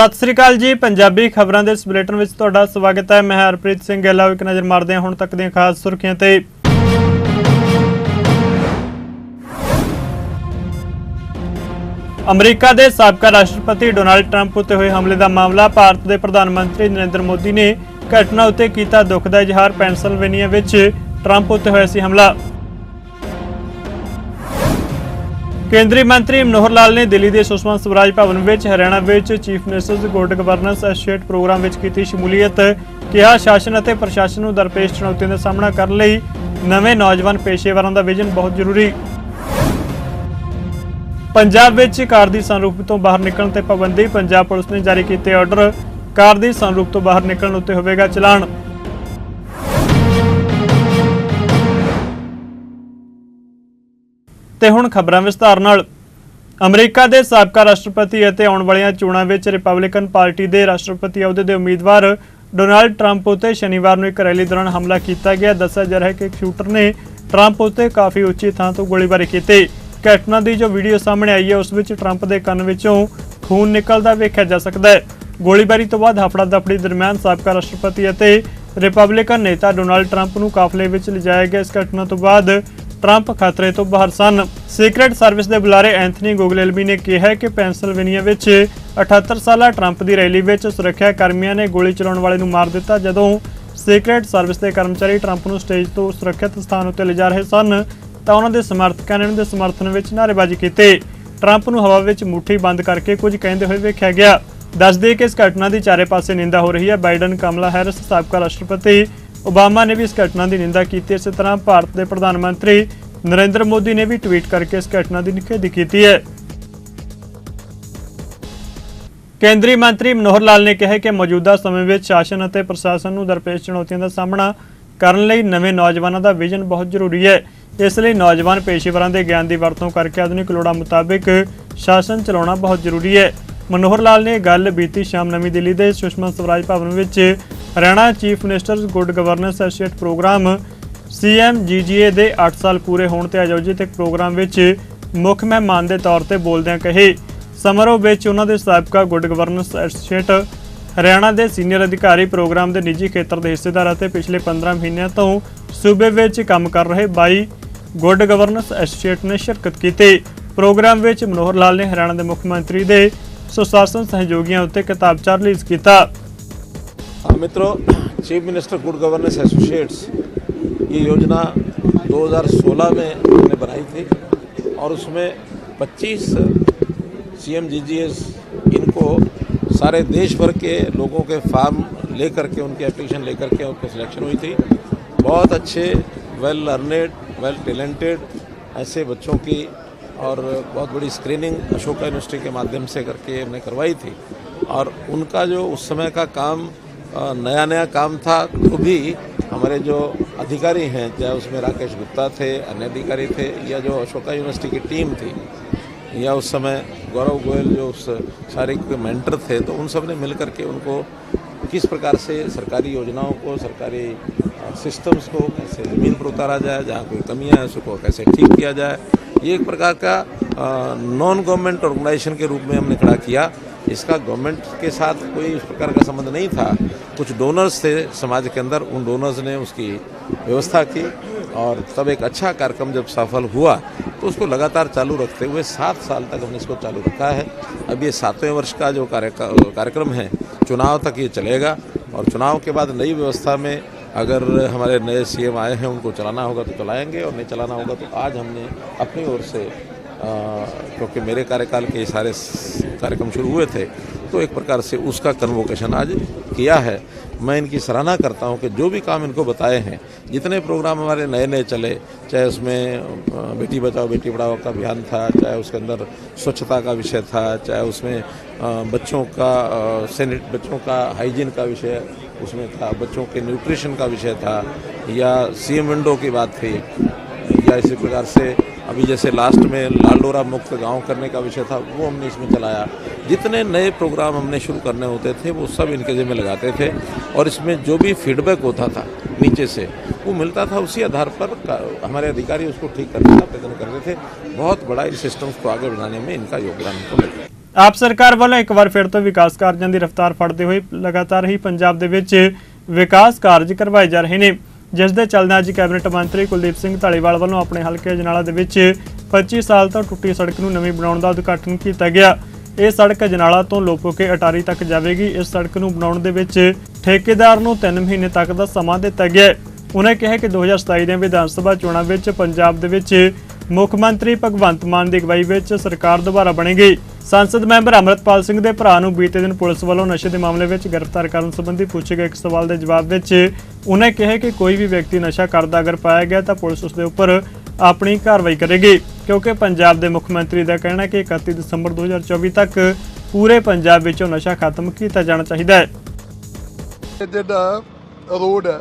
ਸਤਿ ਸ੍ਰੀ ਅਕਾਲ ਜੀ, ਪੰਜਾਬੀ ਖਬਰਾਂ ਦੇ ਇਸ ਬੁਲੇਟਿਨ ਵਿੱਚ ਤੁਹਾਡਾ ਸਵਾਗਤ ਹੈ। ਮੈਂ ਹਰਪ੍ਰੀਤ ਸਿੰਘ ਗਿੱਲ ਇੱਕ ਨਜ਼ਰ ਮਾਰਦੇ ਹਾਂ ਹੁਣ ਤੱਕ ਦੀਆਂ ਖਾਸ ਸੁਰਖੀਆਂ ਤੇ। ਅਮਰੀਕਾ ਦੇ ਸਾਬਕਾ ਰਾਸ਼ਟਰਪਤੀ ਡੋਨਾਲਡ ਟਰੰਪ ਉੱਤੇ ਹੋਏ ਹਮਲੇ ਦਾ ਮਾਮਲਾ ਭਾਰਤ ਦੇ ਪ੍ਰਧਾਨ ਮੰਤਰੀ ਨਰਿੰਦਰ ਮੋਦੀ ਨੇ ਘਟਨਾ ਉੱਤੇ ਕੀਤਾ ਦੁੱਖ ਦਾ ਇਜ਼ਹਾਰ ਪੈਨਸਲਵੇਨੀਆ ਵਿੱਚ। ਟਰੰਪ ਉੱਤੇ ਹੋਇਆ ਸੀ ਹਮਲਾ। ਕੇਂਦਰੀ ਮੰਤਰੀ ਮਨੋਹਰ ਲਾਲ ਨੇ ਦਿੱਲੀ ਦੇ ਸੁਸ਼ਮਾ ਸਵਰਾਜ ਭਵਨ ਵਿੱਚ, ਹਰਿਆਣਾ ਵਿੱਚ chief ministers good governance associate program ਵਿੱਚ ਕੀਤੀ ਸ਼ਮੂਲੀਅਤ। ਕਿਹਾ, ਸ਼ਾਸਨ ਅਤੇ ਪ੍ਰਸ਼ਾਸਨ ਨੂੰ ਦਰਪੇਸ਼ ਚੁਣੌਤੀਆਂ ਦਾ ਸਾਹਮਣਾ ਕਰਨ ਲਈ ਨਵੇਂ ਨੌਜਵਾਨ ਪੇਸ਼ੇਵਰਾਂ ਦਾ ਵਿਜ਼ਨ ਬਹੁਤ ਜ਼ਰੂਰੀ। ਪੰਜਾਬ ਵਿੱਚ ਕਾਰ ਦੀ ਸੰਰੂਪ ਤੋਂ ਬਾਹਰ ਨਿਕਲਣ ਤੇ ਪਾਬੰਦੀ, ਪੰਜਾਬ ਪੁਲਿਸ ਨੇ ਜਾਰੀ ਕੀਤੇ ਆਰਡਰ ਕਾਰ ਦੀ ਸੰਰੂਪ ਤੋਂ ਬਾਹਰ ਨਿਕਲਣ ਉੱਤੇ ਹੋਵੇਗਾ ਚਲਾਨ। ਤੇ ਹੁਣ ਖਬਰਾਂ ਵਿਸਤਾਰ ਨਾਲ। ਅਮਰੀਕਾ ਦੇ ਸਾਬਕਾ ਰਾਸ਼ਟਰਪਤੀ ਅਤੇ ਆਉਣ ਵਾਲੀਆਂ ਚੋਣਾਂ ਵਿੱਚ ਰਿਪਬਲਿਕਨ ਪਾਰਟੀ ਦੇ ਰਾਸ਼ਟਰਪਤੀ ਅਹੁਦੇ ਦੇ ਉਮੀਦਵਾਰ ਡੋਨਾਲਡ ਟਰੰਪ ਉਤੇ ਸ਼ਨੀਵਾਰ ਨੂੰ ਇੱਕ ਰੈਲੀ ਦੌਰਾਨ ਹਮਲਾ ਕੀਤਾ ਗਿਆ। ਦੱਸਿਆ ਜਾ ਰਿਹਾ ਹੈ ਕਿ ਇੱਕ ਸ਼ੂਟਰ ਨੇ ਟਰੰਪ ਉਤੇ ਕਾਫੀ ਉੱਚੀ ਥਾਂ ਤੋਂ ਗੋਲੀਬਾਰੀ ਕੀਤੀ। ਘਟਨਾ ਦੀ ਜੋ ਵੀਡੀਓ ਸਾਹਮਣੇ ਆਈ ਹੈ, ਉਸ ਵਿੱਚ ਟਰੰਪ ਦੇ ਕੰਨ ਵਿੱਚੋਂ ਖੂਨ ਨਿਕਲਦਾ ਵੇਖਿਆ ਜਾ ਸਕਦਾ ਹੈ। ਗੋਲੀਬਾਰੀ ਤੋਂ ਬਾਅਦ ਹਫੜਾ ਦਫੜੀ ਦਰਮਿਆਨ ਸਾਬਕਾ ਰਾਸ਼ਟਰਪਤੀ ਅਤੇ ਰਿਪਬਲਿਕਨ ਨੇਤਾ ਡੋਨਾਲਡ ਟਰੰਪ ਨੂੰ ਕਾਫਲੇ ਵਿੱਚ ਲਿਜਾਇਆ ਗਿਆ। ਇਸ ਘਟਨਾ ਤੋਂ ਬਾਅਦ ਟਰੰਪ ਖਤਰੇ ਤੋਂ ਬਾਹਰ ਸਨ। ਸੀਕ੍ਰੇਟ ਸਰਵਿਸ ਦੇ ਬੁਲਾਰੇ ਐਂਥਨੀ ਗੋਗਲੇਲਬੀ ਨੇ ਕਿਹਾ ਕਿ ਪੈਂਸਿਲਵੇਨੀਆ ਵਿੱਚ 78 ਸਾਲਾ ਟਰੰਪ ਦੀ ਰੈਲੀ ਵਿੱਚ ਸੁਰੱਖਿਆ ਕਰਮੀਆਂ ਨੇ ਗੋਲੀ ਚਲਾਉਣ ਵਾਲੇ ਨੂੰ ਮਾਰ ਦਿੱਤਾ, ਜਦੋਂ ਸੀਕ੍ਰੇਟ ਸਰਵਿਸ ਦੇ ਕਰਮਚਾਰੀ ਟਰੰਪ ਨੂੰ ਸਟੇਜ ਤੋਂ ਸੁਰੱਖਿਅਤ ਸਥਾਨ ਉੱਤੇ ਲਿਜਾ ਰਹੇ ਸਨ, ਤਾਂ ਉਹਨਾਂ ਦੇ ਸਮਰਥਕਾਂ ਨੇ ਉਹਨਾਂ ਦੇ ਸਮਰਥਨ ਵਿੱਚ ਨਾਅਰੇਬਾਜ਼ੀ ਕੀਤੀ। ਟਰੰਪ ਨੂੰ ਹਵਾ ਵਿੱਚ ਮੁੱਠੀ ਬੰਦ ਕਰਕੇ ਕੁਝ ਕਹਿੰਦੇ ਹੋਏ ਵੇਖਿਆ ਗਿਆ। ਦੱਸਦੇ ਕਿ ਇਸ ਘਟਨਾ ਦੀ ਚਾਰੇ ਪਾਸੇ ਨਿੰਦਾ ਹੋ ਰਹੀ ਹੈ। ਬਾਈਡਨ, ਕਮਲਾ ਹੈਰਿਸ, ਸਾਬਕਾ ਰਾਸ਼ਟਰਪਤੀ ਓਬਾਮਾ ਨੇ ਵੀ ਇਸ ਘਟਨਾ ਦੀ ਨਿੰਦਾ ਕੀਤੀ, ਇਸੇ ਤਰ੍ਹਾਂ ਭਾਰਤ ਦੇ ਪ੍ਰਧਾਨ ਮੰਤਰੀ ਨਰਿੰਦਰ ਮੋਦੀ ਨੇ ਵੀ ਟਵੀਟ ਕਰਕੇ ਇਸ ਘਟਨਾ ਦੀ ਨਿਖੇਧੀ ਕੀਤੀ ਹੈ। ਕੇਂਦਰੀ ਮੰਤਰੀ ਮਨੋਹਰ ਲਾਲ ਨੇ ਕਿਹਾ ਕਿ ਮੌਜੂਦਾ ਸਮੇਂ ਵਿੱਚ ਸ਼ਾਸਨ ਅਤੇ ਪ੍ਰਸ਼ਾਸਨ ਨੂੰ ਦਰਪੇਸ਼ ਚੁਣੌਤੀਆਂ ਦਾ ਸਾਹਮਣਾ ਕਰਨ ਲਈ ਨਵੇਂ ਨੌਜਵਾਨਾਂ ਦਾ ਵਿਜ਼ਨ ਬਹੁਤ ਜ਼ਰੂਰੀ ਹੈ। ਇਸ ਲਈ ਨੌਜਵਾਨ ਪੇਸ਼ੇਵਰਾਂ ਦੇ ਗਿਆਨ ਦੀ ਵਰਤੋਂ ਕਰਕੇ ਆਧੁਨਿਕ ਲੋੜਾਂ ਮੁਤਾਬਿਕ ਸ਼ਾਸਨ ਚਲਾਉਣਾ ਬਹੁਤ ਜ਼ਰੂਰੀ ਹੈ। ਮਨੋਹਰ ਲਾਲ ਨੇ ਗੱਲ ਬੀਤੀ ਸ਼ਾਮ ਨਵੀਂ ਦਿੱਲੀ ਦੇ ਸੁਸ਼ਮਾ ਸਵਰਾਜ ਭਵਨ ਵਿੱਚ Haryana chief ministers good governance associate program CMGGA ਦੇ 8 ਸਾਲ ਪੂਰੇ ਹੋਣ ਤੇ ਆਯੋਜਿਤ ਇੱਕ ਪ੍ਰੋਗਰਾਮ ਵਿੱਚ ਮੁੱਖ ਮਹਿਮਾਨ ਦੇ ਤੌਰ ਤੇ ਬੋਲਦਿਆਂ ਕਹੇ, ਸਮਾਰੋਹ ਵਿੱਚ ਉਹਨਾਂ ਦੇ ਸਾਬਕਾ ਗੁੱਡ ਗਵਰਨੈਂਸ ਐਸੋਸੀਏਟ, ਹਰਿਆਣਾ ਦੇ ਸੀਨੀਅਰ ਅਧਿਕਾਰੀ ਪ੍ਰੋਗਰਾਮ ਦੇ ਨਿੱਜੀ ਖੇਤਰ ਦੇ ਹਿੱਸੇਦਾਰ ਅਤੇ ਪਿਛਲੇ 15 ਮਹੀਨਿਆਂ ਤੋਂ ਸੂਬੇ ਵਿੱਚ ਕੰਮ ਕਰ ਰਹੇ 22 ਗੁੱਡ ਗਵਰਨੈਂਸ ਐਸੋਸੀਏਟ ਨੇ ਸ਼ਿਰਕਤ ਕੀਤੀ। ਪ੍ਰੋਗਰਾਮ ਵਿੱਚ ਮਨੋਹਰ ਲਾਲ ਨੇ ਹਰਿਆਣਾ ਦੇ ਮੁੱਖ ਮੰਤਰੀ ਦੇ ਸੁਸ਼ਾਸਨ ਸਹਿਯੋਗੀਆਂ ਉੱਤੇ ਕਿਤਾਬਚਾ ਰਿਲੀਜ਼ ਕੀਤਾ हाँ मित्रों chief minister good governance associates ये योजना 2016 में हमने बनाई थी और उसमें 25 सीएमजीजीएस इनको सारे देश भर के लोगों के फार्म लेकर के उनके एप्लीकेशन लेकर के उनकी सिलेक्शन हुई थी बहुत अच्छे वेल लर्नेड वेल टैलेंटेड ऐसे बच्चों की और बहुत बड़ी स्क्रीनिंग अशोका यूनिवर्सिटी के माध्यम से करके हमने करवाई थी। और उनका जो उस समय का काम नया नया काम था तो भी हमारे जो अधिकारी हैं चाहे उसमें राकेश गुप्ता थे, अन्य अधिकारी थे, या जो अशोका यूनिवर्सिटी की टीम थी, या उस समय गौरव गोयल जो उस सारे के मेंटर थे तो उन सबने मिल करके उनको किस प्रकार से सरकारी योजनाओं को, सरकारी सिस्टम्स को कैसे ज़मीन पर उतारा जाए, जहाँ कोई कमियाँ हैं, उसको कैसे ठीक किया जाए ये एक प्रकार का नॉन गवर्नमेंट ऑर्गेनाइजेशन के रूप में हमने खड़ा किया। इसका गवर्नमेंट के साथ कोई इस प्रकार का संबंध नहीं था। कुछ डोनर्स थे समाज के अंदर, उन डोनर्स ने उसकी व्यवस्था की और तब एक अच्छा कार्यक्रम जब सफल हुआ तो उसको लगातार चालू रखते हुए सात साल तक हमने इसको चालू रखा है। अब ये सातवें वर्ष का जो कार्य कार्यक्रम है, चुनाव तक ये चलेगा और चुनाव के बाद नई व्यवस्था में अगर हमारे नए सीएम आए हैं, उनको चलाना होगा तो चलाएँगे, और नहीं चलाना होगा तो आज हमने अपनी ओर से क्योंकि मेरे कार्यकाल के सारे कार्यक्रम शुरू हुए थे तो एक प्रकार से उसका कन्वोकेशन आज किया है। मैं इनकी सराहना करता हूँ कि जो भी काम इनको बताए हैं, जितने प्रोग्राम हमारे नए नए चले, चाहे उसमें बेटी बचाओ, बेटी पढ़ाओ का अभियान था, चाहे उसके अंदर स्वच्छता का विषय था, चाहे उसमें बच्चों का सैनिट, बच्चों का हाइजीन का विषय उसमें था, बच्चों के न्यूट्रिशन का विषय था, या सीएम विंडो की बात थी, या इसी प्रकार से अभी जैसे लास्ट में लाल डोरा मुक्त गाँव करने का विषय था, वो हमने इसमें चलाया। जितने नए प्रोग्राम हमने शुरू करने होते थे, वो सब इनके जिम्मे लगाते थे, और इसमें जो भी फीडबैक होता था, नीचे से, वो मिलता था उसी आधार पर हमारे अधिकारी उसको ठीक करने का प्रयत्न करते थे। बहुत बड़ा इन सिस्टम्स को आगे बढ़ाने में इनका योगदान हमको मिलता ਆਪ ਸਰਕਾਰ ਵੱਲੋਂ ਇੱਕ ਵਾਰ ਫਿਰ ਤੋਂ ਵਿਕਾਸ ਕਾਰਜਾਂ ਦੀ ਰਫ਼ਤਾਰ ਫੜਦੇ ਹੋਏ ਲਗਾਤਾਰ ਹੀ ਪੰਜਾਬ ਦੇ ਵਿੱਚ ਵਿਕਾਸ ਕਾਰਜ ਕਰਵਾਏ ਜਾ ਰਹੇ ਨੇ, ਜਿਸ ਦੇ ਚੱਲਦਿਆਂ ਅੱਜ ਕੈਬਨਿਟ ਮੰਤਰੀ ਕੁਲਦੀਪ ਸਿੰਘ ਢਾਲੀਵਾਲ ਵੱਲੋਂ ਆਪਣੇ ਹਲਕੇ ਅਜਨਾਲਾ ਦੇ ਵਿੱਚ 25 ਸਾਲ ਤੋਂ ਟੁੱਟੀ ਸੜਕ ਨੂੰ ਨਵੀਂ ਬਣਾਉਣ ਦਾ ਉਦਘਾਟਨ ਕੀਤਾ ਗਿਆ। ਇਹ ਸੜਕ ਅਜਨਾਲਾ ਤੋਂ ਲੋਪੋ ਕੇ ਅਟਾਰੀ ਤੱਕ ਜਾਵੇਗੀ। ਇਸ ਸੜਕ ਨੂੰ ਬਣਾਉਣ ਦੇ ਵਿੱਚ ਠੇਕੇਦਾਰ ਨੂੰ 3 ਮਹੀਨੇ ਤੱਕ ਦਾ ਸਮਾਂ ਦਿੱਤਾ ਗਿਆ ਹੈ। ਉਨ੍ਹਾਂ ਕਿਹਾ ਕਿ 2027 ਦੀਆਂ ਵਿਧਾਨ ਸਭਾ ਚੋਣਾਂ ਵਿੱਚ ਪੰਜਾਬ ਦੇ ਵਿੱਚ ਮੁੱਖ ਮੰਤਰੀ ਭਗਵੰਤ ਮਾਨ ਦੀ ਅਗਵਾਈ ਵਿੱਚ ਸਰਕਾਰ ਦੁਬਾਰਾ ਬਣੇਗੀ ਸੰਸਦ ਮੈਂਬਰ ਅਮਰਤਪਾਲ ਸਿੰਘ ਦੇ ਭਰਾ ਨੂੰ ਬੀਤੇ ਦਿਨ ਪੁਲਿਸ ਵੱਲੋਂ ਨਸ਼ੇ ਦੇ ਮਾਮਲੇ ਵਿੱਚ ਗ੍ਰਿਫਤਾਰ ਕਰਨ ਸੰਬੰਧੀ ਪੁੱਛੇ ਗਏ ਇੱਕ ਸਵਾਲ ਦੇ ਜਵਾਬ ਵਿੱਚ ਉਨ੍ਹਾਂ ਕਿਹਾ ਕਿ ਕੋਈ ਵੀ ਵਿਅਕਤੀ ਨਸ਼ਾ ਕਰਦਾ ਅਗਰ ਪਾਇਆ ਗਿਆ ਤਾਂ ਪੁਲਿਸ ਉਸ ਦੇ ਉੱਪਰ ਆਪਣੀ ਕਾਰਵਾਈ ਕਰੇਗੀ। ਕਿਉਂਕਿ ਪੰਜਾਬ ਦੇ ਮੁੱਖ ਮੰਤਰੀ ਦਾ ਕਹਿਣਾ ਹੈ ਕਿ 31 ਦਸੰਬਰ 2024 ਤੱਕ ਪੂਰੇ ਪੰਜਾਬ ਵਿੱਚੋਂ ਨਸ਼ਾ ਖਤਮ ਕੀਤਾ ਜਾਣਾ ਚਾਹੀਦਾ ਹੈ। ਇਹ ਜਿਹੜਾ ਰੋਡ ਹੈ,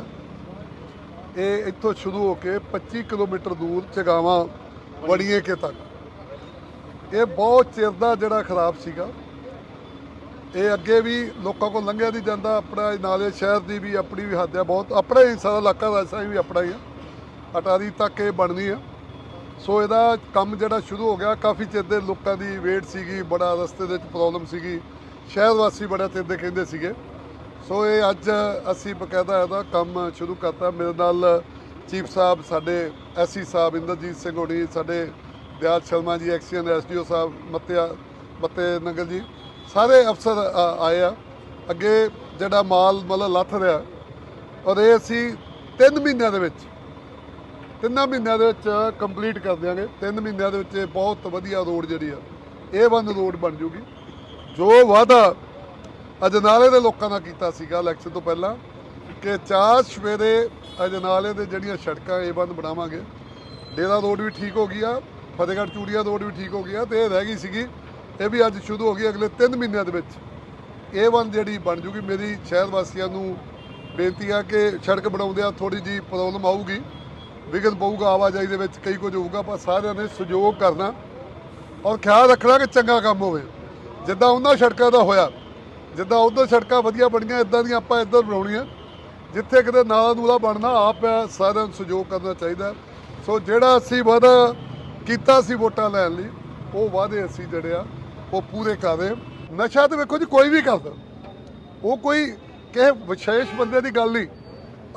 ਇਹ ਇੱਥੋਂ ਸ਼ੁਰੂ ਹੋ ਕੇ 25 ਕਿਲੋਮੀਟਰ ਦੂਰ ਚਗਾਵਾਂ ਵੜੀਏ ਕੇ ਤੱਕ। ਇਹ ਬਹੁਤ ਚਿਰ ਦਾ ਜਿਹੜਾ ਖਰਾਬ ਸੀਗਾ। ਇਹ ਅੱਗੇ ਵੀ ਲੋਕਾਂ ਕੋਲ ਲੰਘਿਆ ਨਹੀਂ ਜਾਂਦਾ। ਆਪਣਾ ਨਾਲੇ ਸ਼ਹਿਰ ਦੀ ਵੀ ਆਪਣੀ ਵੀ ਹੱਦ ਹੈ ਬਹੁਤ ਆਪਣਾ ਹੀ ਸਾਰਾ ਇਲਾਕਾ ਵੈਸਾ ਵੀ ਆਪਣਾ ਹੀ ਆ। ਅਟਾਰੀ ਤੱਕ ਇਹ ਬਣਨੀ ਆ। ਸੋ ਇਹਦਾ ਕੰਮ ਜਿਹੜਾ ਸ਼ੁਰੂ ਹੋ ਗਿਆ। ਕਾਫੀ ਚਿਰ ਦੇ ਲੋਕਾਂ ਦੀ ਵੇਟ ਸੀਗੀ। ਬੜਾ ਰਸਤੇ ਦੇ ਵਿੱਚ ਪ੍ਰੋਬਲਮ ਸੀਗੀ। ਸ਼ਹਿਰ ਵਾਸੀ ਬੜਾ ਚਿਰ ਦੇ ਕਹਿੰਦੇ ਸੀਗੇ। ਸੋ ਇਹ ਅੱਜ ਅਸੀਂ ਬਕਾਇਦਾ ਇਹਦਾ ਕੰਮ ਸ਼ੁਰੂ ਕਰਤਾ। ਮੇਰੇ ਨਾਲ ਚੀਫ ਸਾਹਿਬ, ਸਾਡੇ ਐਸਸੀ ਸਾਹਿਬ, ਇੰਦਰਜੀਤ ਸਿੰਘ ਹੋਣੀ, ਸਾਡੇ ਦਿਆਲ ਸ਼ਰਮਾ ਜੀ ਐਕਸੀਅਨ ਐਸਡੀਓ ਸਾਹਿਬ, ਮੱਤਿਆ, ਮੱਤੇ ਨੰਗਲ ਜੀ, ਸਾਰੇ ਅਫਸਰ ਆ- ਆਏ ਆ। ਅੱਗੇ ਜਿਹੜਾ ਮਾਲ ਮਤਲਬ ਲੱਥ ਰਿਹਾ, ਔਰ ਇਹ ਅਸੀਂ 3 ਮਹੀਨਿਆਂ ਦੇ ਵਿੱਚ, ਤਿੰਨਾਂ ਮਹੀਨਿਆਂ ਦੇ ਵਿੱਚ ਕੰਪਲੀਟ ਕਰ ਦਿਆਂਗੇ। ਤਿੰਨ ਮਹੀਨਿਆਂ ਦੇ ਵਿੱਚ ਇਹ ਬਹੁਤ ਵਧੀਆ ਰੋਡ ਜਿਹੜੀ ਆ, ਇਹ ਵਨ ਰੋਡ ਬਣ ਜੂਗੀ। ਜੋ ਵਾਅਦਾ ਅਜਨਾਲੇ ਦੇ ਲੋਕਾਂ ਨਾਲ ਕੀਤਾ ਸੀਗਾ ਇਲੈਕਸ਼ਨ ਤੋਂ ਪਹਿਲਾਂ ਕਿ ਚਾਰ ਸਵੇਰੇ ਅਜਨਾਲੇ ਦੇ ਜਿਹੜੀਆਂ ਸੜਕਾਂ ਇਹ ਬੰਦ ਬਣਾਵਾਂਗੇ। ਡੇਰਾ ਰੋਡ ਵੀ ਠੀਕ ਹੋ ਗਈ ਆ, ਫਤਿਹਗੜ੍ਹ ਚੂੜੀਆ ਰੋਡ ਵੀ ਠੀਕ ਹੋ ਗਈ ਆ ਤੇ ਇਹ ਰਹਿ ਗਈ ਸੀਗੀ। ਇਹ ਵੀ ਅੱਜ ਸ਼ੁਰੂ ਹੋ ਗਈ ਅਗਲੇ 3 ਮਹੀਨਿਆਂ ਦੇ ਵਿੱਚ। ਇਹ ਬੰਦ ਜਿਹੜੀ ਬਣ ਜੂਗੀ, ਮੇਰੀ ਸ਼ਹਿਰ ਵਾਸੀਆਂ ਨੂੰ ਬੇਨਤੀ ਆ ਕਿ ਸੜਕ ਬਣਾਉਂਦਿਆਂ ਥੋੜੀ ਜੀ ਪ੍ਰੋਬਲਮ ਆਊਗੀ। ਵਿਘਨ ਪਊਗਾ ਆਵਾਜਾਈ ਦੇ ਵਿੱਚ, ਕਈ ਕੁਝ ਹੋਊਗਾ ਪਰ ਸਾਰਿਆਂ ਨੇ ਸਹਿਯੋਗ ਕਰਨਾ। ਔਰ ਖਿਆਲ ਰੱਖਣਾ ਕਿ ਚੰਗਾ ਕੰਮ ਹੋਵੇ। ਜਿੱਦਾਂ ਉਹਨਾਂ ਸੜਕਾਂ ਦਾ ਹੋਇਆ, ਜਿੱਦਾਂ ਉਧਰ ਸੜਕਾਂ ਵਧੀਆ ਬਣੀਆਂ, ਇਦਾਂ ਦੀਆਂ ਆਪਾਂ ਇੱਧਰ ਬਣਾਉਣੀਆਂ। ਜਿੱਥੇ ਕਿਤੇ ਨਾਲਾ ਨੂਲਾ ਬਣਨਾ ਆਪ ਹੈ, ਸਾਰਿਆਂ ਨੂੰ ਸਹਿਯੋਗ ਕਰਨਾ ਚਾਹੀਦਾ ਸੋ ਜਿਹੜਾ ਅਸੀਂ ਵਾਅਦਾ ਕੀਤਾ ਸੀ ਵੋਟਾਂ ਲੈਣ ਲਈ ਉਹ ਵਾਅਦੇ ਅਸੀਂ ਜਿਹੜੇ ਆ ਉਹ ਪੂਰੇ ਕਰ ਰਹੇ ਨਸ਼ਾ ਤੇ ਵੇਖੋ ਜੀ ਕੋਈ ਵੀ ਕਰਦਾ। ਉਹ ਕੋਈ ਕਿਸੇ ਵਿਸ਼ੇਸ਼ ਬੰਦੇ ਦੀ ਗੱਲ ਨਹੀਂ।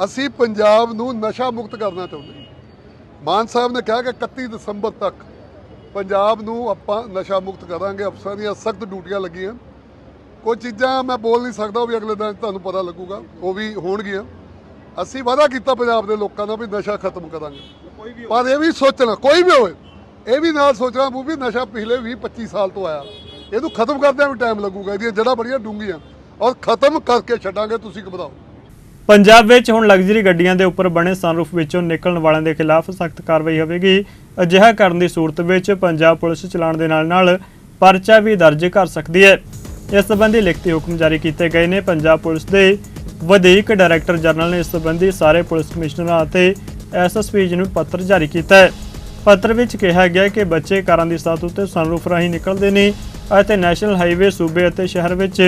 ਅਸੀਂ ਪੰਜਾਬ ਨੂੰ ਨਸ਼ਾ ਮੁਕਤ ਕਰਨਾ ਚਾਹੁੰਦੇ ਮਾਨ ਸਾਹਿਬ ਨੇ ਕਿਹਾ ਕਿ 31 ਦਸੰਬਰ ਤੱਕ ਪੰਜਾਬ ਨੂੰ ਆਪਾਂ ਨਸ਼ਾ ਮੁਕਤ ਕਰਾਂਗੇ। ਅਫਸਰਾਂ ਦੀਆਂ ਸਖਤ ਡਿਊਟੀਆਂ ਲੱਗੀਆਂ। ਕੁਝ ਚੀਜ਼ਾਂ ਮੈਂ ਬੋਲ ਨਹੀਂ ਸਕਦਾ, ਉਹ ਵੀ ਅਗਲੇ ਦਿਨ ਤੁਹਾਨੂੰ ਪਤਾ ਲੱਗੂਗਾ, ਉਹ ਵੀ ਹੋਣਗੀਆਂ। ਅਸੀਂ ਵਾਅਦਾ ਕੀਤਾ ਪੰਜਾਬ ਦੇ ਲੋਕਾਂ ਦਾ ਵੀ ਨਸ਼ਾ ਖਤਮ ਕਰਾਂਗੇ। ਪਰ ਇਹ ਵੀ ਸੋਚਣਾ, ਕੋਈ ਵੀ ਹੋਵੇ, ਇਹ ਵੀ ਨਾਲ ਸੋਚਣਾ ਉਹ ਵੀ ਨਸ਼ਾ ਪਿਛਲੇ 20 25 ਸਾਲ ਤੋਂ ਆਇਆ। ਇਹਨੂੰ ਖਤਮ ਕਰਦਿਆਂ ਵੀ ਟਾਈਮ ਲੱਗੂਗਾ, ਇਹਦੀਆਂ ਜੜ੍ਹਾਂ ਬੜੀਆਂ ਡੂੰਘੀਆਂ। ਔਰ ਖਤਮ ਕਰਕੇ ਛੱਡਾਂਗੇ, ਤੁਸੀਂ ਘਬਰਾਓ। ਪੰਜਾਬ ਵਿੱਚ ਹੁਣ ਲਗਜ਼ਰੀ ਗੱਡੀਆਂ ਦੇ ਉੱਪਰ ਬਣੇ ਸਨਰੂਫ ਵਿੱਚੋਂ ਨਿਕਲਣ ਵਾਲਿਆਂ ਦੇ ਖਿਲਾਫ ਸਖਤ ਕਾਰਵਾਈ ਹੋਵੇਗੀ। ਅਜਿਹਾ ਕਰਨ ਦੀ ਸੂਰਤ ਵਿੱਚ ਪੰਜਾਬ ਪੁਲਿਸ ਚਲਾਣ ਦੇ ਨਾਲ-ਨਾਲ ਪਰਚਾ ਵੀ ਦਰਜ ਕਰ ਸਕਦੀ ਹੈ। ਇਸ ਸੰਬੰਧੀ ਲਿਖਤੀ ਹੁਕਮ ਜਾਰੀ ਕੀਤੇ ਗਏ ਨੇ। ਪੰਜਾਬ ਪੁਲਿਸ ਦੇ ਵਧੀਕ ਡਾਇਰੈਕਟਰ ਜਨਰਲ ਨੇ ਇਸ ਸੰਬੰਧੀ ਸਾਰੇ ਪੁਲਿਸ ਕਮਿਸ਼ਨਰਾਂ ਅਤੇ ਐਸਐਸਪੀ ਜੀ ਨੂੰ ਪੱਤਰ ਜਾਰੀ ਕੀਤਾ ਹੈ। ਪੱਤਰ ਵਿੱਚ ਕਿਹਾ ਗਿਆ ਕਿ ਬੱਚੇ ਕਾਰਾਂ ਦੀ ਸੱਤ ਉੱਤੇ ਸਨਰੂਫ ਰਾਹੀਂ ਨਿਕਲਦੇ ਨੇ ਅਤੇ ਨੈਸ਼ਨਲ ਹਾਈਵੇ, ਸੂਬੇ ਅਤੇ ਸ਼ਹਿਰ ਵਿੱਚ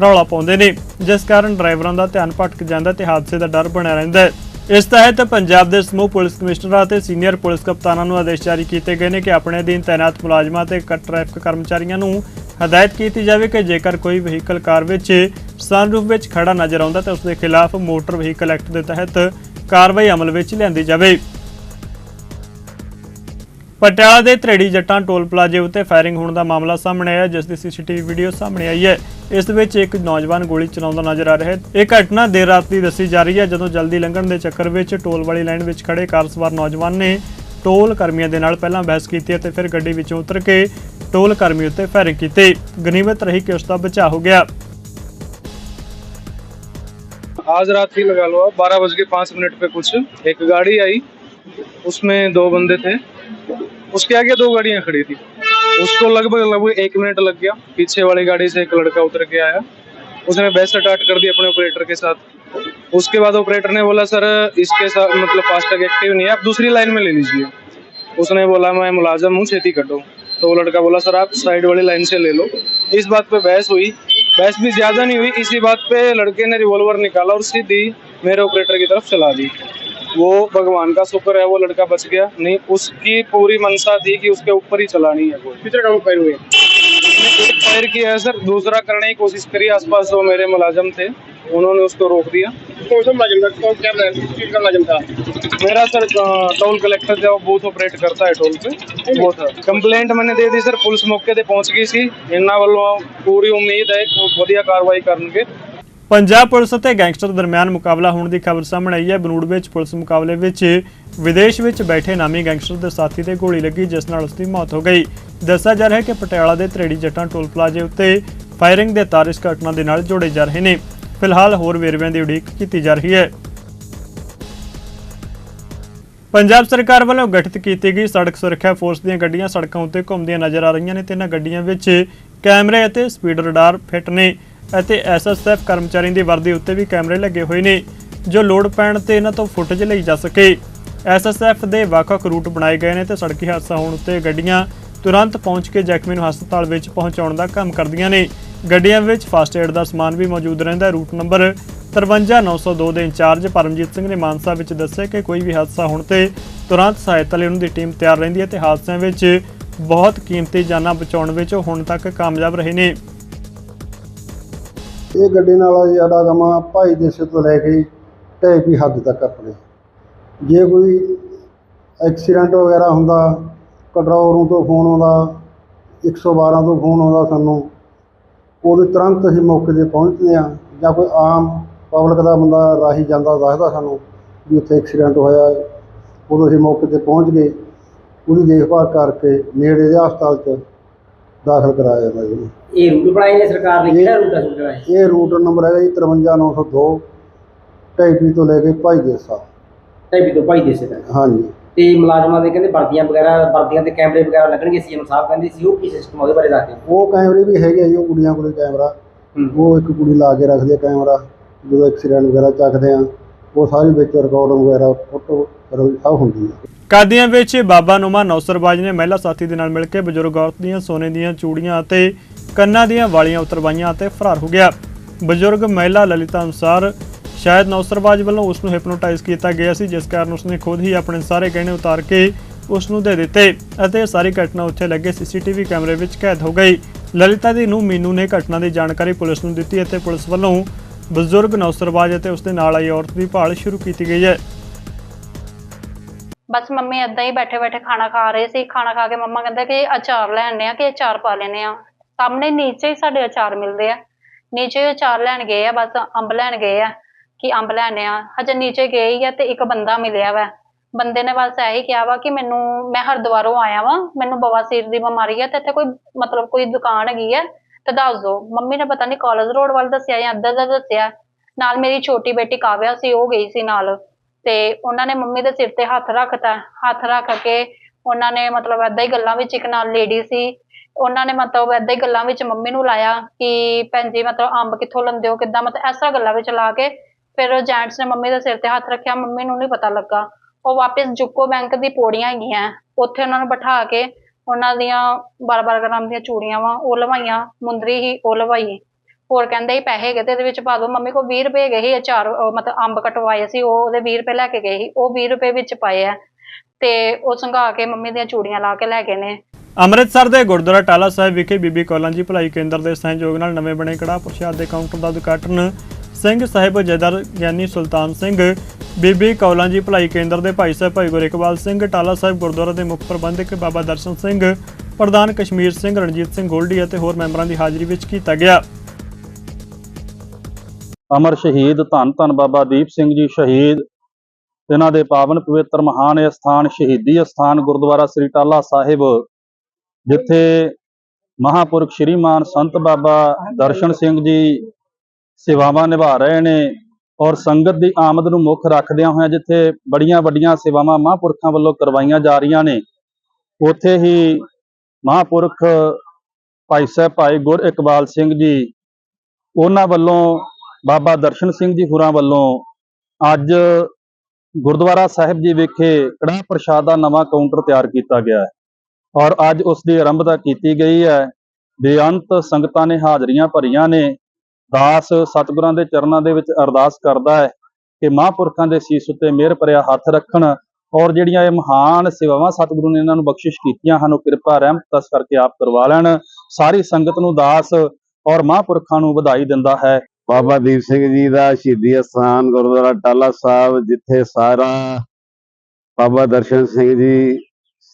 ਰੌਲਾ ਪਾਉਂਦੇ ਨੇ, ਜਿਸ ਕਾਰਨ ਡਰਾਈਵਰਾਂ ਦਾ ਧਿਆਨ ਭਟਕ ਜਾਂਦਾ ਤੇ ਹਾਦਸੇ ਦਾ ਡਰ ਬਣਿਆ ਰਹਿੰਦਾ ਹੈ। ਇਸ ਤਹਿਤ ਪੰਜਾਬ ਦੇ ਸਮੂਹ ਪੁਲਿਸ ਕਮਿਸ਼ਨਰਾਂ ਅਤੇ ਸੀਨੀਅਰ ਪੁਲਿਸ ਕਪਤਾਨਾਂ ਨੂੰ ਆਦੇਸ਼ ਜਾਰੀ ਕੀਤੇ ਗਏ ਨੇ ਕਿ ਆਪਣੇ ਅਧੀਨ ਤਾਇਨਾਤ ਮੁਲਾਜ਼ਮਾਂ ਤੇ ਕ- ਟ੍ਰੈਫਿਕ ਕਰਮਚਾਰੀਆਂ ਨੂੰ ਹਦਾਇਤ ਕੀਤੀ ਜਾਵੇ ਕਿ ਜੇਕਰ ਕੋਈ ਵਹੀਕਲ ਕਾਰ ਵਿੱਚ ਸਨਰੂਫ ਵਿੱਚ ਖੜਾ ਨਜ਼ਰ ਆਉਂਦਾ ਤਾਂ ਉਸ ਦੇ ਖਿਲਾਫ ਮੋਟਰ ਵਹੀਕਲ ਐਕਟ ਦੇ ਤਹਿਤ ਕਾਰਵਾਈ ਅਮਲ ਵਿੱਚ ਲਿਆਂਦੀ ਜਾਵੇ। ਪਟਿਆਲਾ ਦੇ ਧਰੇੜੀ ਜੱਟਾਂ ਟੋਲ ਪਲਾਜ਼ੇ ਉੱਤੇ ਫਾਇਰਿੰਗ ਹੋਣ ਦਾ ਮਾਮਲਾ ਸਾਹਮਣੇ ਆਇਆ ਜਿਸ ਦੀ ਸੀਸੀਟੀਵੀ ਵੀਡੀਓ ਸਾਹਮਣੇ ਆਈ ਹੈ ਇਸ ਵਿੱਚ ਇੱਕ ਨੌਜਵਾਨ ਗੋਲੀ ਚਲਾਉਂਦਾ ਨਜ਼ਰ ਆ ਰਿਹਾ ਹੈ ਇਹ ਘਟਨਾ ਦੇਰ ਰਾਤ ਦੀ ਦੱਸੀ ਜਾ ਰਹੀ ਹੈ ਜਦੋਂ ਜਲਦੀ ਲੰਘਣ ਦੇ ਚੱਕਰ ਵਿੱਚ ਟੋਲ ਵਾਲੀ ਲਾਈਨ ਵਿੱਚ ਖੜੇ ਕਾਰ ਸਵਾਰ ਨੌਜਵਾਨ ਨੇ ਟੋਲ ਕਰਮੀਆਂ ਦੇ ਨਾਲ ਪਹਿਲਾਂ ਬਹਿਸ ਕੀਤੀ ਅਤੇ ਫਿਰ ਗੱਡੀ ਵਿੱਚੋਂ ਉਤਰ ਕੇ ਟੋਲ ਕਰਮੀ ਉੱਤੇ ਫਾਇਰਿੰਗ ਕੀਤੀ ਗਨੀਮਤ ਰਹੀ ਕਿ ਉਸ ਦਾ ਬਚਾਅ ਹੋ ਗਿਆ आज रात ही लगा लो आप बारह बज के पाँच मिनट पे कुछ एक गाड़ी आई उसमें दो बंदे थे उसके आगे दो गाड़ियाँ खड़ी थी। उसको लगभग लगभग एक मिनट लग गया। पीछे वाली गाड़ी से एक लड़का उतर के आया। उसने बहस स्टार्ट कर दी अपने ऑपरेटर के साथ। उसके बाद ऑपरेटर ने बोला, सर, इसके साथ मतलब फास्टैग एक्टिव नहीं है। आप दूसरी लाइन में ले लीजिए। उसने बोला, मैं मुलाजम हूँ, छेती कटो। तो वो लड़का बोला, सर, आप साइड वाली लाइन से ले लो। इस बात पे बहस हुई। बहस भी ज़्यादा नहीं हुई। इसी बात पे लड़के ने रिवॉल्वर निकाला और सीधी मेरे ऑपरेटर की तरफ़ चला दी। वो भगवान का शुक्र है वो लड़का बच गया। नहीं उसकी पूरी मंशा थी कि उसके ऊपर ही चलानी है गोली कितने राउंड फायर हुए? फायर किया है सर। दूसरा करने की कोशिश करी आसपास जो मेरे मुलाजम थे। उन्होंने उसको रोक दिया। मेरा सर टोल कलेक्टर जो बूथ ऑपरेट करता है टोल पे वो था। कंप्लेंट मैंने दे दी सर। पुलिस मौके पे पहुँच गई थी। इन्ना वालों पूरी उम्मीद है वो बढ़िया कार्रवाई करने के ਪੰਜਾਬ ਪੁਲਿਸ ਅਤੇ ਗੈਂਗਸਟਰ ਦਰਮਿਆਨ ਮੁਕਾਬਲਾ ਹੋਣ ਦੀ ਖਬਰ ਸਾਹਮਣੇ ਆਈ ਹੈ। ਬਨੂੜ ਵਿੱਚ ਪੁਲਿਸ ਮੁਕਾਬਲੇ ਵਿੱਚ ਵਿਦੇਸ਼ ਵਿੱਚ ਬੈਠੇ ਨਾਮੀ ਗੈਂਗਸਟਰ ਦੇ ਸਾਥੀ ਤੇ ਗੋਲੀ ਲੱਗੀ, ਜਿਸ ਨਾਲ ਉਸ ਦੀ ਮੌਤ ਹੋ ਗਈ। ਦੱਸਿਆ ਜਾ ਰਿਹਾ ਹੈ ਕਿ ਪਟਿਆਲਾ ਦੇ ਤਰੇੜੀ ਜੱਟਾਂ ਟੋਲ ਪਲਾਜ਼ੇ ਉੱਤੇ ਫਾਇਰਿੰਗ ਦੇ ਤਾਰ ਇਸ ਘਟਨਾ ਦੇ ਨਾਲ ਜੋੜੇ ਜਾ ਰਹੇ ਨੇ। ਫਿਲਹਾਲ ਹੋਰ ਵੇਰਵਿਆਂ ਦੀ ਉਡੀਕ ਕੀਤੀ ਜਾ ਰਹੀ ਹੈ। ਪੰਜਾਬ ਸਰਕਾਰ ਵੱਲੋਂ ਗਠਿਤ ਕੀਤੀ ਗਈ ਸੜਕ ਸੁਰੱਖਿਆ ਫੋਰਸ ਦੀਆਂ ਗੱਡੀਆਂ ਸੜਕਾਂ ਉੱਤੇ ਘੁੰਮਦੀਆਂ ਨਜ਼ਰ ਆ ਰਹੀਆਂ ਨੇ। ਤੇ ਇਹਨਾਂ ਗੱਡੀਆਂ ਵਿੱਚ ਕੈਮਰੇ ਅਤੇ ਸਪੀਡ ਰਡਾਰ ਫਿੱਟ ਨੇ। ਅਤੇ ਐਸਐਸਐਫ ਕਰਮਚਾਰੀਆਂ ਦੀ ਵਰਦੀ ਉੱਤੇ ਵੀ ਕੈਮਰੇ ਲੱਗੇ ਹੋਏ ਨੇ, ਜੋ ਲੋੜ ਪੈਣ ਤੇ ਇਹਨਾਂ ਤੋਂ ਫੁਟੇਜ ਲਈ ਜਾ ਸਕੇ। ਐਸਐਸਐਫ ਦੇ ਵੱਖ-ਵੱਖ ਰੂਟ ਬਣਾਏ ਗਏ ਨੇ ਤੇ ਸੜਕੀ ਹਾਦਸਾ ਹੋਣ ਉੱਤੇ ਗੱਡੀਆਂ ਤੁਰੰਤ ਪਹੁੰਚ ਕੇ ਜ਼ਖਮੀ ਨੂੰ ਹਸਪਤਾਲ ਵਿੱਚ ਪਹੁੰਚਾਉਣ ਦਾ ਕੰਮ ਕਰਦੀਆਂ ਨੇ। ਗੱਡੀਆਂ ਵਿੱਚ ਫਸਟ ਏਡ ਦਾ ਸਮਾਨ ਵੀ ਮੌਜੂਦ ਰਹਿੰਦਾ ਹੈ। ਰੂਟ ਨੰਬਰ 53902 ਦੇ ਇੰਚਾਰਜ ਪਰਮਜੀਤ ਸਿੰਘ ਨੇ ਮਾਨਸਾ ਵਿੱਚ ਦੱਸਿਆ ਕਿ ਕੋਈ ਵੀ ਹਾਦਸਾ ਹੋਣ ਤੇ ਤੁਰੰਤ ਸਹਾਇਤਾ ਲਈ ਉਹਨਾਂ ਦੀ ਟੀਮ ਤਿਆਰ ਰਹਿੰਦੀ ਹੈ ਤੇ ਹਾਦਸਿਆਂ ਵਿੱਚ ਬਹੁਤ ਕੀਮਤੀ ਜਾਨਾਂ ਬਚਾਉਣ ਵਿੱਚ ਉਹ ਹੁਣ ਤੱਕ ਕਾਮਯਾਬ ਰਹੇ ਨੇ। ਇਹ ਗੱਡੀ ਨਾਲ ਅਸੀਂ ਸਾਡਾ ਕੰਮ ਆ, ਭਾਈ ਦੇਸੇ ਤੋਂ ਲੈ ਕੇ ਢੇਪੀ ਹੱਦ ਤੱਕ ਆਪਣੇ। ਜੇ ਕੋਈ ਐਕਸੀਡੈਂਟ ਵਗੈਰਾ ਹੁੰਦਾ, ਕੰਟਰੋਲ ਰੂਮ ਤੋਂ ਫੋਨ ਆਉਂਦਾ 112 ਤੋਂ ਫੋਨ ਆਉਂਦਾ ਸਾਨੂੰ, ਉਹਦੇ ਤੁਰੰਤ ਅਸੀਂ ਮੌਕੇ ਤੇ ਪਹੁੰਚਦੇ ਆ ਜਾਂ ਕੋਈ ਆਮ ਪਬਲਿਕ ਦਾ ਬੰਦਾ ਰਾਹੀ ਜਾਂਦਾ ਦੱਸਦਾ ਸਾਨੂੰ ਵੀ ਉੱਥੇ ਐਕਸੀਡੈਂਟ ਹੋਇਆ ਉਦੋਂ ਅਸੀਂ ਮੌਕੇ ਤੇ ਪਹੁੰਚ ਗਏ। ਉਹਦੀ ਦੇਖਭਾਲ ਕਰਕੇ ਨੇੜੇ ਦੇ ਹਸਪਤਾਲ 'ਚ ਦਾਖਲ ਕਰਾਇਆ ਜਾਂਦਾ ਜੀ। ਇਹ ਰੂਟ ਬਣਾਏ ਨੇ ਸਰਕਾਰ ਨੇ ਕਿਹੜਾ ਰੂਟ ਹੈ ਤੁਹਾਡਾ ਇਹ? ਰੂਟ ਨੰਬਰ ਹੈਗਾ ਜੀ 53902 ਢਾਈਪੀ ਤੋਂ ਲੈ ਕੇ ਭਾਈ ਦੇਸਾ। ਢਾਈ ਤੋਂ ਭਾਈ ਦੇਸੇ ਤੱਕ। ਹਾਂਜੀ। ਤੇ ਮੁਲਾਜ਼ਮਾਂ ਦੇ ਕਹਿੰਦੇ ਵਰਦੀਆਂ ਵਗੈਰਾ ਵਰਦੀਆਂ ਤੇ ਕੈਮਰੇ ਵਗੈਰਾ ਲੱਗਣਗੇ ਸੀਐਮ ਸਾਹਿਬ ਕਹਿੰਦੇ ਸੀ ਉਹ ਕੀ ਸਿਸਟਮ ਉਹਦੇ ਬਾਰੇ ਦੱਸ ਦਿਓ। ਉਹ ਕੈਮਰੇ ਵੀ ਹੈਗੇ ਆ ਜੀ ਉਹ ਕੁੜੀਆਂ ਕੋਲੇ ਕੈਮਰਾ। ਉਹ ਇੱਕ ਕੁੜੀ ਲਾ ਕੇ ਰੱਖਦੀ ਆ ਕੈਮਰਾ ਜਦੋਂ ਐਕਸੀਡੈਂਟ ਵਗੈਰਾ ਚੱਕਦੇ ਆ। ਉਹ ਸਾਰੀ ਵਿੱਚ ਰਿਕਾਰਡਿੰਗ ਵਗੈਰਾ ਫੋਟੋ ਸਭ ਹੁੰਦੀ ਹੈ। ਕਾਦੀਆਂ ਵਿੱਚ ਬਾਬਾ ਨੁਮਾ ਨੌਸਰਬਾਜ ਨੇ ਮਹਿਲਾ ਸਾਥੀ ਦੇ ਨਾਲ ਮਿਲ ਕੇ ਬਜ਼ੁਰਗ ਔਰਤ ਦੀਆਂ, ਸੋਨੇ ਦੀਆਂ ਚੂੜੀਆਂ ਅਤੇ ਕੰਨਾਂ ਦੀਆਂ ਵਾਲੀਆਂ ਉਤਰਵਾਈਆਂ ਅਤੇ ਫਰਾਰ ਹੋ ਗਿਆ। ਬਜ਼ੁਰਗ ਮਹਿਲਾ ਲਲਿਤਾ ਅਨੁਸਾਰ ਸ਼ਾਇਦ ਨੌਸਰਬਾਜ ਵੱਲੋਂ ਉਸ ਨੂੰ ਹਿਪਨੋਟਾਈਜ਼ ਕੀਤਾ ਗਿਆ ਸੀ, ਜਿਸ ਕਾਰਨ ਉਸਨੇ ਖੁਦ ਹੀ ਆਪਣੇ ਸਾਰੇ ਗਹਿਣੇ ਉਤਾਰ ਕੇ ਉਸ ਨੂੰ ਦੇ ਦਿੱਤੇ ਅਤੇ ਸਾਰੀ ਘਟਨਾ ਉੱਥੇ ਲੱਗੇ ਸੀਸੀਟੀਵੀ ਕੈਮਰੇ ਵਿੱਚ ਕੈਦ ਹੋ ਗਈ। ਲਲਿਤਾ ਦੀ ਨੂੰ ਮੀਨੂ ਨੇ ਘਟਨਾ ਦੀ ਜਾਣਕਾਰੀ ਪੁਲਿਸ ਨੂੰ ਦਿੱਤੀ ਅਤੇ ਪੁਲਿਸ ਵੱਲੋਂ ਬਜ਼ੁਰਗ ਨੌਸਰਬਾਜ ਅਤੇ ਉਸ ਦੇ ਨਾਲ ਆਈ ਔਰਤ ਦੀ ਭਾਲ ਸ਼ੁਰੂ ਕੀਤੀ ਗਈ ਹੈ। ਬਸ ਮੰਮੀ ਏਦਾਂ ਹੀ ਬੈਠੇ ਬੈਠੇ ਖਾਣਾ ਖਾ ਰਹੇ ਸੀ। ਖਾਣਾ ਖਾ ਕੇ ਮੰਮਾ ਕਹਿੰਦਾ ਕਿ ਅਚਾਰ ਲੈਣੇ ਆ ਕਿ ਅਚਾਰ ਪਾ ਲੈਣੇ ਆ। ਸਾਹਮਣੇ ਨੀਚੇ ਹੀ ਸਾਡੇ ਅਚਾਰ ਮਿਲਦੇ ਆ। ਨੀਚੇ ਅਚਾਰ ਲੈਣ ਗਏ ਆ, ਬਸ ਅੰਬ ਲੈਣ ਗਏ ਆ ਕਿ ਅੰਬ ਲੈਣੇ ਆ। ਹਜੇ ਨੀਚੇ ਗਏ ਹੀ ਆ ਤੇ ਇੱਕ ਬੰਦਾ ਮਿਲਿਆ ਵਾ। ਬੰਦੇ ਨੇ ਬਸ ਇਹੀ ਕਿਹਾ ਵਾ ਕਿ ਮੈਨੂੰ, ਮੈਂ ਹਰਿਦੁਆਰੋਂ ਆਇਆ ਵਾ। ਮੈਨੂੰ ਬਵਾਸੀਰ ਦੀ ਬਿਮਾਰੀ ਆ ਤੇ ਇੱਥੇ ਕੋਈ ਮਤਲਬ ਕੋਈ ਦੁਕਾਨ ਹੈਗੀ ਆ ਤੇ ਦੱਸ ਦਿਓ ਮੰਮੀ ਨੇ ਪਤਾ ਨਹੀਂ ਕਾਲਜ ਰੋਡ ਵੱਲ ਦੱਸਿਆ ਜਾਂ ਇੱਧਰ ਦਾ ਦੱਸਿਆ। ਨਾਲ ਮੇਰੀ ਛੋਟੀ ਬੇਟੀ ਕਾਵਿਆ ਸੀ, ਉਹ ਗਈ ਸੀ ਨਾਲ। ਤੇ ਉਹਨਾਂ ਨੇ ਮੰਮੀ ਦੇ ਸਿਰ ਤੇ ਹੱਥ ਰੱਖਤਾ, ਹੱਥ ਰੱਖ ਕੇ ਉਹਨਾਂ ਨੇ ਮਤਲਬ ਏਦਾਂ ਹੀ ਗੱਲਾਂ ਵਿੱਚ ਇੱਕ ਨਾਲ ਲੇਡੀ ਸੀ। ਉਹਨਾਂ ਨੇ ਮਤਲਬ ਏਦਾਂ ਹੀ ਗੱਲਾਂ ਵਿੱਚ ਮੰਮੀ ਨੂੰ ਲਾਇਆ ਕਿ ਭੈਣ ਜੀ ਮਤਲਬ ਅੰਬ ਕਿੱਥੋਂ ਲੰਦੇ ਹੋ, ਕਿੱਦਾਂ ਮਤਲਬ ਐਸਾ ਗੱਲਾਂ ਵਿੱਚ ਲਾ ਕੇ ਫਿਰ ਜੈਂਟਸ ਨੇ ਮੰਮੀ ਦੇ ਸਿਰ ਤੇ ਹੱਥ ਰੱਖਿਆ, ਮੰਮੀ ਨੂੰ ਨਹੀਂ ਪਤਾ ਲੱਗਾ। ਉਹ ਵਾਪਸ ਜੁਕੋ ਬੈਂਕ ਦੀ ਪੌੜੀਆਂ ਗਈਆਂ ਉੱਥੇ ਉਹਨਾਂ ਨੂੰ ਬਿਠਾ ਕੇ ਉਹਨਾਂ ਦੀਆਂ 12-12 ਗ੍ਰਾਮ ਦੀਆਂ ਚੂੜੀਆਂ ਵਾ, ਉਹ ਲਵਾਈਆਂ, ਮੁੰਦਰੀ ਹੀ ਉਹ ਲਵਾਈ। ਹੋਰ ਕਹਿੰਦੇ ਸੀ ਪੈਸੇ ਹੈਗੇ ਤੇ ਇਹਦੇ ਵਿੱਚ ਪਾ ਦਿਓ। ਮੰਮੀ ਕੋਲ 20 ਰੁਪਏ ਗਏ ਸੀ ਅਚਾਰ ਮਤਲਬ ਅੰਬ ਕਟਵਾਏ ਸੀ, ਉਹ ਉਹਦੇ 20 ਰੁਪਏ ਲੈ ਕੇ ਗਏ ਸੀ, ਉਹ 20 ਰੁਪਏ ਵਿੱਚ ਪਾਏ ਆ। ਤੇ ਉਹ ਸੰਘਾ ਕੇ ਮੰਮੀ ਦੀਆਂ ਚੂੜੀਆਂ ਲਾ ਕੇ ਲੈ ਗਏ ਨੇ। ਅੰਮ੍ਰਿਤਸਰ ਦੇ ਗੁਰਦੁਆਰਾ ਟਾਲਾ ਸਾਹਿਬ ਵਿਖੇ ਬੀਬੀ ਕੌਲਾਂ ਜੀ ਭਲਾਈ ਕੇਂਦਰ ਦੇ ਸਹਿਯੋਗ ਨਾਲ ਨਵੇਂ ਬਣੇ ਕੜਾਹ ਪ੍ਰਸ਼ਾਦ ਦੇ ਕਾਊਂਟਰ ਦਾ ਉਦਘਾਟਨ ਸਿੰਘ ਸਾਹਿਬ ਜਦਰ ਗਿਆਨੀ ਸੁਲਤਾਨ ਸਿੰਘ, ਬੀਬੀ ਕੌਲਾਂ ਜੀ ਭਲਾਈ ਕੇਂਦਰ ਦੇ ਭਾਈ ਸਾਹਿਬ ਭਾਈ ਗੁਰੇਕਵਾਲ ਸਿੰਘ, ਟਾਲਾ ਸਾਹਿਬ ਗੁਰਦੁਆਰਾ ਦੇ ਮੁੱਖ ਪ੍ਰਬੰਧਕ ਬਾਬਾ ਦਰਸ਼ਨ ਸਿੰਘ, ਪ੍ਰਧਾਨ ਕਸ਼ਮੀਰ ਸਿੰਘ ਰਣਜੀਤ ਸਿੰਘ ਗੋਲਡੀ ਅਤੇ ਹੋਰ ਮੈਂਬਰਾਂ ਦੀ ਹਾਜ਼ਰੀ ਵਿੱਚ ਕੀਤਾ ਗਿਆ। ਅਮਰ ਸ਼ਹੀਦ, ਧੰਨ ਧੰਨ ਬਾਬਾ ਦੀਪ ਸਿੰਘ ਜੀ ਸ਼ਹੀਦ ਇਹਨਾਂ ਦੇ ਪਾਵਨ ਪਵਿੱਤਰ ਮਹਾਨ ਅਸਥਾਨ ਸ਼ਹੀਦੀ ਅਸਥਾਨ ਗੁਰਦੁਆਰਾ ਸ੍ਰੀ ਟਾਲਾ ਸਾਹਿਬ, ਜਿੱਥੇ ਮਹਾਪੁਰਖ ਸ਼੍ਰੀਮਾਨ ਸੰਤ ਬਾਬਾ ਦਰਸ਼ਨ ਸਿੰਘ ਜੀ ਸੇਵਾਵਾਂ ਨਿਭਾ ਰਹੇ ਨੇ ਔਰ ਸੰਗਤ ਦੀ ਆਮਦ ਨੂੰ ਮੁੱਖ ਰੱਖਦਿਆਂ ਹੋਇਆਂ ਜਿੱਥੇ ਬੜੀਆਂ ਵੱਡੀਆਂ ਸੇਵਾਵਾਂ ਮਹਾਂਪੁਰਖਾਂ ਵੱਲੋਂ ਕਰਵਾਈਆਂ ਜਾ ਰਹੀਆਂ ਨੇ, ਉੱਥੇ ਹੀ ਮਹਾਂਪੁਰਖ ਭਾਈ ਸਾਹਿਬ ਭਾਈ ਗੁਰ ਇਕਬਾਲ ਸਿੰਘ ਜੀ, ਉਹਨਾਂ ਵੱਲੋਂ ਬਾਬਾ ਦਰਸ਼ਨ ਸਿੰਘ ਜੀ ਹੁਰਾਂ ਵੱਲੋਂ ਅੱਜ ਗੁਰਦੁਆਰਾ ਸਾਹਿਬ ਜੀ ਵਿਖੇ ਕੜਾਹ ਪ੍ਰਸ਼ਾਦ ਦਾ ਨਵਾਂ ਕਾਊਂਟਰ ਤਿਆਰ ਕੀਤਾ ਗਿਆ ਹੈ ਔਰ ਅੱਜ ਉਸ ਦੀ ਆਰੰਭਤਾ ਕੀਤੀ ਗਈ ਹੈ। ਬੇਅੰਤ ਸੰਗਤਾਂ ਨੇ ਹਾਜ਼ਰੀਆਂ ਭਰੀਆਂ ਨੇ। ਦਾਸ ਸਤਿਗੁਰਾਂ ਦੇ ਚਰਨਾਂ ਦੇ ਵਿੱਚ ਅਰਦਾਸ ਕਰਦਾ ਹੈ ਕਿ ਮਹਾਂਪੁਰਖਾਂ ਦੇ ਸੀਸ ਉੱਤੇ ਮਿਹਰ ਭਰਿਆ ਹੱਥ ਰੱਖਣ ਔਰ ਜਿਹੜੀਆਂ ਇਹ ਮਹਾਨ ਸੇਵਾਵਾਂ ਸਤਿਗੁਰੂ ਨੇ ਇਹਨਾਂ ਨੂੰ ਬਖਸ਼ਿਸ਼ ਕੀਤੀਆਂ ਹਨ, ਉਹ ਕਿਰਪਾ, ਰਹਿਮਤ ਤਸ ਕਰਕੇ ਆਪ ਕਰਵਾ ਲੈਣ, ਸਾਰੀ ਸੰਗਤ ਨੂੰ ਦਾਸ ਔਰ ਮਹਾਂਪੁਰਖਾਂ ਨੂੰ ਵਧਾਈ ਦਿੰਦਾ ਹੈ। ਬਾਬਾ ਦੀਪ ਸਿੰਘ ਜੀ ਦਾ ਸ਼ਹੀਦੀ ਅਸਥਾਨ ਗੁਰਦੁਆਰਾ ਟਾਲਾ ਸਾਹਿਬ, ਜਿੱਥੇ ਸਾਰਾ ਬਾਬਾ ਦਰਸ਼ਨ ਸਿੰਘ ਜੀ,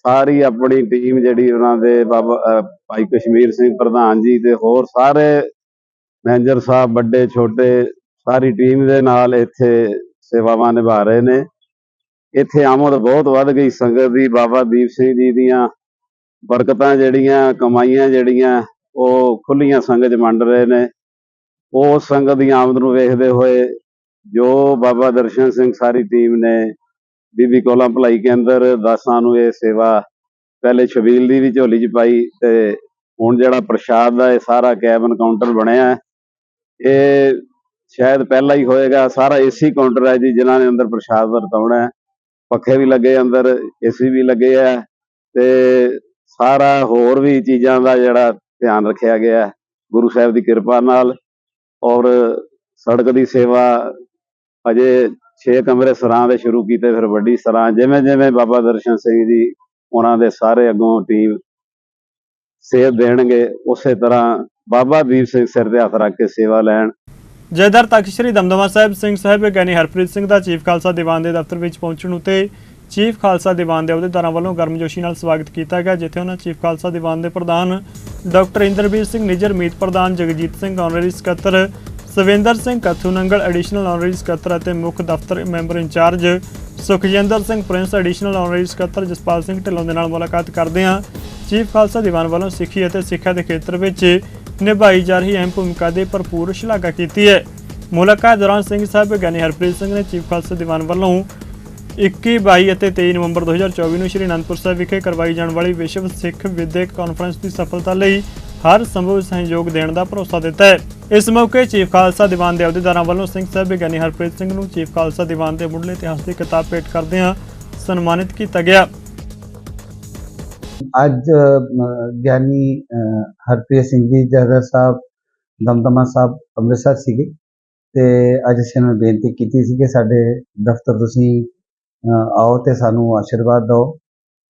ਸਾਰੀ ਆਪਣੀ ਟੀਮ ਜਿਹੜੀ ਉਹਨਾਂ ਦੇ ਬਾਬਾ ਭਾਈ ਕਸ਼ਮੀਰ ਸਿੰਘ ਪ੍ਰਧਾਨ ਜੀ ਤੇ ਹੋਰ ਸਾਰੇ ਮੈਨੇਜਰ ਸਾਹਿਬ ਵੱਡੇ ਛੋਟੇ ਸਾਰੀ ਟੀਮ ਦੇ ਨਾਲ ਇੱਥੇ ਸੇਵਾਵਾਂ ਨਿਭਾ ਰਹੇ ਨੇ। ਇੱਥੇ ਆਮਦ ਬਹੁਤ ਵੱਧ ਗਈ। ਸੰਗਤ ਦੀ ਬਾਬਾ ਦੀਪ ਸਿੰਘ ਜੀ ਦੀਆਂ ਬਰਕਤਾਂ ਜਿਹੜੀਆਂ ਕਮਾਈਆਂ ਜਿਹੜੀਆਂ ਉਹ ਖੁੱਲੀਆਂ ਸੰਗਤ 'ਚ ਵੰਡ ਰਹੇ ਨੇ। ਉਹ ਸੰਗਤ ਦੀ ਆਮਦ ਨੂੰ ਵੇਖਦੇ ਹੋਏ ਜੋ ਬਾਬਾ ਦਰਸ਼ਨ ਸਿੰਘ ਸਾਰੀ ਟੀਮ ਨੇ ਬੀਬੀ ਕੋਲਾ ਭਲਾਈ ਕੇਂਦਰ ਦਾਸਾਂ ਨੂੰ ਇਹ ਸੇਵਾ ਪਹਿਲੇ ਛਬੀਲ ਦੀ ਵੀ ਝੋਲੀ 'ਚ ਪਾਈ ਤੇ ਹੁਣ ਜਿਹੜਾ ਪ੍ਰਸ਼ਾਦ ਦਾ ਇਹ ਸਾਰਾ ਕੈਬਨ ਕਾਊਂਟਰ ਬਣਿਆ ਹੈ, ਇਹ ਸ਼ਾਇਦ ਪਹਿਲਾ ਹੀ ਹੋਏਗਾ। ਸਾਰਾ ਏਸੀ ਕਾਊਂਟਰ ਹੈ ਜੀ, ਜਿਨ੍ਹਾਂ ਨੇ ਅੰਦਰ ਪ੍ਰਸ਼ਾਦ ਵਰਤਾਉਣਾ ਹੈ। ਪੱਖੇ ਵੀ ਲੱਗੇ ਅੰਦਰ ਏਸੀ ਵੀ ਲੱਗੇ ਆ ਤੇ ਸਾਰਾ ਹੋਰ ਵੀ ਚੀਜ਼ਾਂ ਦਾ ਜਿਹੜਾ ਧਿਆਨ ਰੱਖਿਆ ਗਿਆ ਹੈ। ਗੁਰੂ ਸਾਹਿਬ ਦੀ ਕਿਰਪਾ ਨਾਲ ਔਰ ਸੜਕ ਦੀ ਸੇਵਾ ਅਜੇ 6 ਕਮਰੇ ਸਰਾਂ ਦੇ ਸ਼ੁਰੂ ਕੀਤੇ, ਫਿਰ ਵੱਡੀ ਸਰਾਂ। ਜਿਵੇਂ ਜਿਵੇਂ ਬਾਬਾ ਦਰਸ਼ਨ ਸਿੰਘ ਜੀ ਉਹਨਾਂ ਦੇ ਸਾਰੇ ਅੱਗੋਂ ਟੀਮ ਸੇਧ ਦੇਣਗੇ, ਉਸੇ ਤਰ੍ਹਾਂ ਬਾਬਾ ਵੀਰ ਸਿੰਘ ਸਿਰ ਤੇ ਹੱਥ ਰੱਖ ਕੇ ਸੇਵਾ ਲੈਣ। ਜੈਦਰ ਤਖਤ ਸ੍ਰੀ ਦਮਦਮਾ ਸਾਹਿਬ ਸਿੰਘ ਸਾਹਿਬ ਗਿਆਨੀ ਹਰਪ੍ਰੀਤ ਸਿੰਘ ਦਾ ਚੀਫ ਖਾਲਸਾ ਦੀਵਾਨ ਦੇ ਦਫ਼ਤਰ ਵਿੱਚ ਪਹੁੰਚਣ ਉਤੇ ਚੀਫ ਖਾਲਸਾ ਦੀਵਾਨ ਦੇ ਅਹੁਦੇਦਾਰਾਂ ਵੱਲੋਂ ਗਰਮਜੋਸ਼ੀ ਨਾਲ ਸਵਾਗਤ ਕੀਤਾ ਗਿਆ, ਜਿੱਥੇ ਉਹਨਾਂ ਚੀਫ ਖਾਲਸਾ ਦੀਵਾਨ ਦੇ ਪ੍ਰਧਾਨ ਡਾਕਟਰ ਇੰਦਰਬੀਰ ਸਿੰਘ ਨਿਜਰ, ਮੀਤ ਪ੍ਰਧਾਨ ਜਗਜੀਤ ਸਿੰਘ ਆਨਰੇਰੀ ਸਕੱਤਰ ਸਵਿੰਦਰ ਸਿੰਘ ਕੱਥੂ ਨੰਗਲ ਐਡੀਸ਼ਨਲ ਆਨਰੇਰੀ ਸਕੱਤਰ ਅਤੇ ਮੁੱਖ ਦਫ਼ਤਰ member incharge Sukhjinder Singh Prince additional honorary ਸਕੱਤਰ ਜਸਪਾਲ ਸਿੰਘ ਢਿੱਲੋਂ ਦੇ ਨਾਲ ਮੁਲਾਕਾਤ ਕਰਦਿਆਂ ਚੀਫ ਖਾਲਸਾ ਦੀਵਾਨ ਵੱਲੋਂ ਸਿੱਖੀ ਅਤੇ ਸਿੱਖਿਆ ਦੇ ਖੇਤਰ ਵਿੱਚ ਨਿਭਾਈ ਜਾ ਰਹੀ ਅਹਿਮ ਭੂਮਿਕਾ ਦੀ ਭਰਪੂਰ ਸ਼ਲਾਘਾ ਕੀਤੀ ਹੈ। ਮੁਲਾਕਾਤ ਦੌਰਾਨ ਸਿੰਘ ਸਾਹਿਬ ਗਿਆਨੀ ਹਰਪ੍ਰੀਤ ਸਿੰਘ ਨੇ ਚੀਫ ਖਾਲਸਾ ਦੀਵਾਨ ਵੱਲੋਂ 21 22 ਅਤੇ 23 ਨਵੰਬਰ 2024 ਨੂੰ ਸ਼੍ਰੀ ਅਨੰਦਪੁਰ ਸਾਹਿਬ ਵਿਖੇ ਕਰਵਾਈ ਜਾਣ ਵਾਲੀ ਵਿਸ਼ਵ ਸਿੱਖ ਵਿਦਿਅਕ ਕਾਨਫਰੰਸ ਦੀ ਸਫਲਤਾ ਲਈ ਹਰ ਸੰਭਵ ਸਹਿਯੋਗ ਦੇਣ ਦਾ ਭਰੋਸਾ ਦਿੱਤਾ ਹੈ। ਇਸ ਮੌਕੇ ਚੀਫ ਖਾਲਸਾ ਦੀਵਾਨ ਦੇ ਅਹੁਦੇਦਾਰਾਂ ਵੱਲੋਂ ਸਿੰਘ ਸਾਹਿਬ ਗਿਆਨੀ ਹਰਪ੍ਰੀਤ ਸਿੰਘ ਨੂੰ ਚੀਫ ਖਾਲਸਾ ਦੀਵਾਨ ਦੇ ਮੁੱਢਲੇ ਇਤਿਹਾਸ ਦੀ ਕਿਤਾਬ ਭੇਟ ਕਰਦਿਆਂ ਸਨਮਾਨਿਤ ਕੀਤਾ ਗਿਆ। ਅੱਜ ਗਿਆਨੀ ਹਰਪ੍ਰੀਤ ਸਿੰਘ ਜੀ ਜਹਦਰ ਸਾਹਿਬ, ਦਮਦਮਾ ਸਾਹਿਬ ਅੰਮ੍ਰਿਤਸਰ ਸੀਗੇ ਤੇ ਅੱਜ ਅਸੀਂ ਉਹਨਾਂ ਨੂੰ ਬੇਨਤੀ ਕੀਤੀ ਸੀ ਕਿ ਸਾਡੇ ਦਫ਼ਤਰ ਤੁਸੀਂ ਆਓ ਤੇ ਸਾਨੂੰ ਆਸ਼ੀਰਵਾਦ ਦਿਓ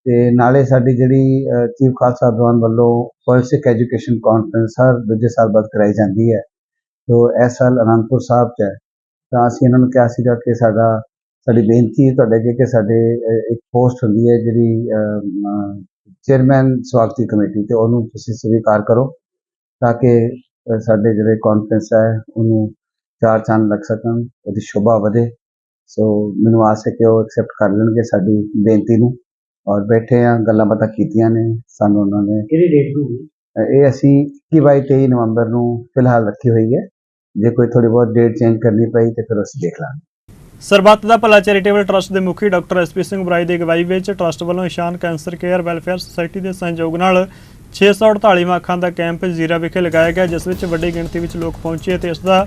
ਤੇ ਨਾਲੇ ਸਾਡੀ ਜਿਹੜੀ ਚੀਫ ਖਾਲਸਾ ਦੀਵਾਨ ਵੱਲੋਂ ਪੋਲਿਟਿਕ ਐਜੂਕੇਸ਼ਨ ਕਾਨਫਰੰਸ ਹਰ ਦੂਜੇ ਸਾਲ ਬਾਅਦ ਕਰਾਈ ਜਾਂਦੀ ਹੈ, ਜੋ ਇਸ ਸਾਲ ਅਨੰਦਪੁਰ ਸਾਹਿਬ 'ਚ ਹੈ। ਤਾਂ ਅਸੀਂ ਇਹਨਾਂ ਨੂੰ ਕਿਹਾ ਸੀਗਾ ਕਿ ਸਾਡਾ, ਸਾਡੀ ਬੇਨਤੀ ਹੈ ਤੁਹਾਡੇ ਅੱਗੇ ਕਿ ਸਾਡੇ ਇੱਕ ਪੋਸਟ ਹੁੰਦੀ ਹੈ ਜਿਹੜੀ ਚੇਅਰਮੈਨ ਸਵਾਗਤੀ ਕਮੇਟੀ ਤੇ ਉਹਨੂੰ ਤੁਸੀਂ ਸਵੀਕਾਰ ਕਰੋ ਤਾਂ ਕਿ ਸਾਡੇ ਜਿਹੜੇ ਕਾਨਫਰੰਸ ਹੈ ਉਹਨੂੰ ਚਾਰ ਚੰਨ ਲੱਗ ਸਕਣ ਉਹਦੀ ਸ਼ੋਭਾ ਵਧੇ। ਸੋ ਮੈਨੂੰ ਆਸ ਹੈ ਕਿ ਉਹ ਐਕਸੈਪਟ ਕਰ ਲੈਣਗੇ ਸਾਡੀ ਬੇਨਤੀ ਨੂੰ। ਔਰ ਬੈਠੇ ਆ ਗੱਲਾਂ ਬਾਤਾਂ ਕੀਤੀਆਂ ਨੇ ਸਾਨੂੰ ਉਹਨਾਂ ਨੇ ਕਿਹੜੀ ਡੇਟ ਨੂੰ? ਇਹ ਅਸੀਂ 21 ਬਾਈ 23 ਨਵੰਬਰ ਨੂੰ ਫਿਲਹਾਲ ਰੱਖੀ ਹੋਈ ਹੈ। ਜੇ ਕੋਈ ਥੋੜੀ ਬਹੁਤ ਡੇਟ ਚੇਂਜ ਕਰਨੀ ਪਈ ਤੇ ਫਿਰ ਅਸੀਂ ਦੇਖ ਲਾਂਗੇ। ਸਰਬੱਤ ਦਾ ਭਲਾ ਚੈਰੀਟੇਬਲ ਟਰਸਟ ਦੇ ਮੁਖੀ ਡਾਕਟਰ ਐਸਪੀ ਸਿੰਘ ਬਰਾਈ ਦੀ ਅਗਵਾਈ ਵਿੱਚ ਟਰਸਟ ਵੱਲੋਂ Ishan cancer care welfare society ਦੇ ਸਹਿਯੋਗ ਨਾਲ 648ਵਾਂ ਅੱਖਾਂ ਦਾ ਕੈਂਪ ਜ਼ੀਰਾ ਵਿਖੇ ਲਗਾਇਆ ਗਿਆ, ਜਿਸ ਵਿੱਚ ਵੱਡੀ ਗਿਣਤੀ ਵਿੱਚ ਲੋਕ ਪਹੁੰਚੇ ਅਤੇ ਇਸ ਦਾ